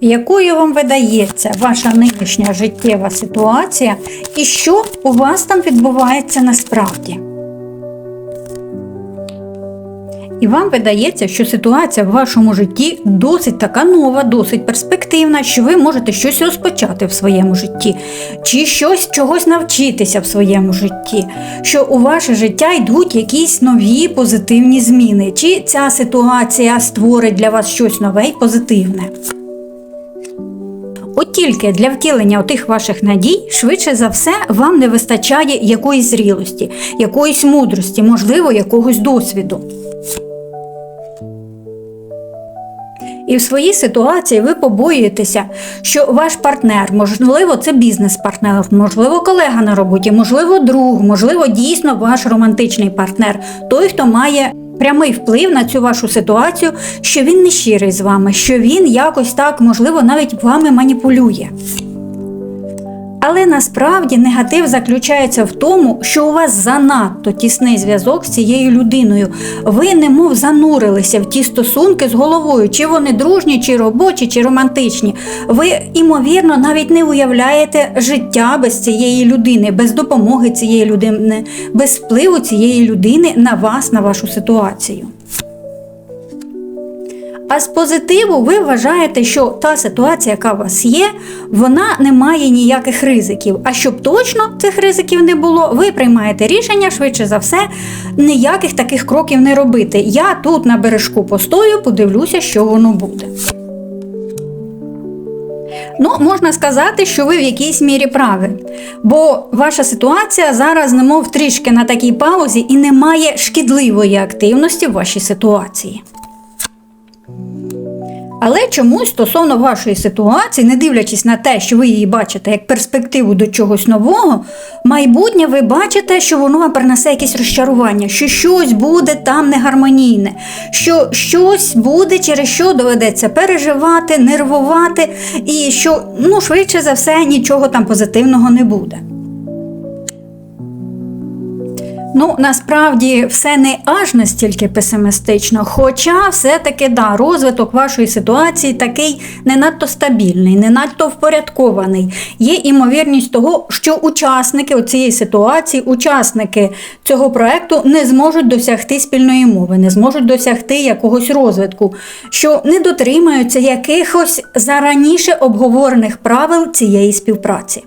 якою вам видається ваша нинішня життєва ситуація і що у вас там відбувається насправді. І вам видається, що ситуація в вашому житті досить така нова, досить перспективна, що ви можете щось розпочати в своєму житті, чи щось чогось навчитися в своєму житті, що у ваше життя йдуть якісь нові позитивні зміни, чи ця ситуація створить для вас щось нове і позитивне. От тільки для втілення тих ваших надій, швидше за все, вам не вистачає якоїсь зрілості, якоїсь мудрості, можливо, якогось досвіду. І в своїй ситуації ви побоюєтеся, що ваш партнер, можливо, це бізнес-партнер, можливо, колега на роботі, можливо, друг, можливо, дійсно ваш романтичний партнер, той, хто має прямий вплив на цю вашу ситуацію, що він не щирий з вами, що він якось так, можливо, навіть вами маніпулює. Але насправді негатив заключається в тому, що у вас занадто тісний зв'язок з цією людиною. Ви немов занурилися в ті стосунки з головою, чи вони дружні, чи робочі, чи романтичні. Ви, імовірно, навіть не уявляєте життя без цієї людини, без допомоги цієї людини, без впливу цієї людини на вас, на вашу ситуацію. А з позитиву ви вважаєте, що та ситуація, яка у вас є, вона не має ніяких ризиків. А щоб точно цих ризиків не було, ви приймаєте рішення швидше за все ніяких таких кроків не робити. Я тут на бережку постою, подивлюся, що воно буде. Ну, можна сказати, що ви в якійсь мірі праві, бо ваша ситуація зараз немов трішки на такій паузі і немає шкідливої активності в вашій ситуації. Але чомусь стосовно вашої ситуації, не дивлячись на те, що ви її бачите як перспективу до чогось нового, майбутнє ви бачите, що воно вам принесе якесь розчарування, що щось буде там негармонійне, що щось буде, через що доведеться переживати, нервувати, і що ну, швидше за все нічого там позитивного не буде. Ну, насправді все не аж настільки песимістично, хоча все-таки да, розвиток вашої ситуації такий не надто стабільний, не надто впорядкований. Є імовірність того, що учасники цієї ситуації, учасники цього проекту не зможуть досягти спільної мови, не зможуть досягти якогось розвитку, що не дотримаються якихось зараніше обговорених правил цієї співпраці.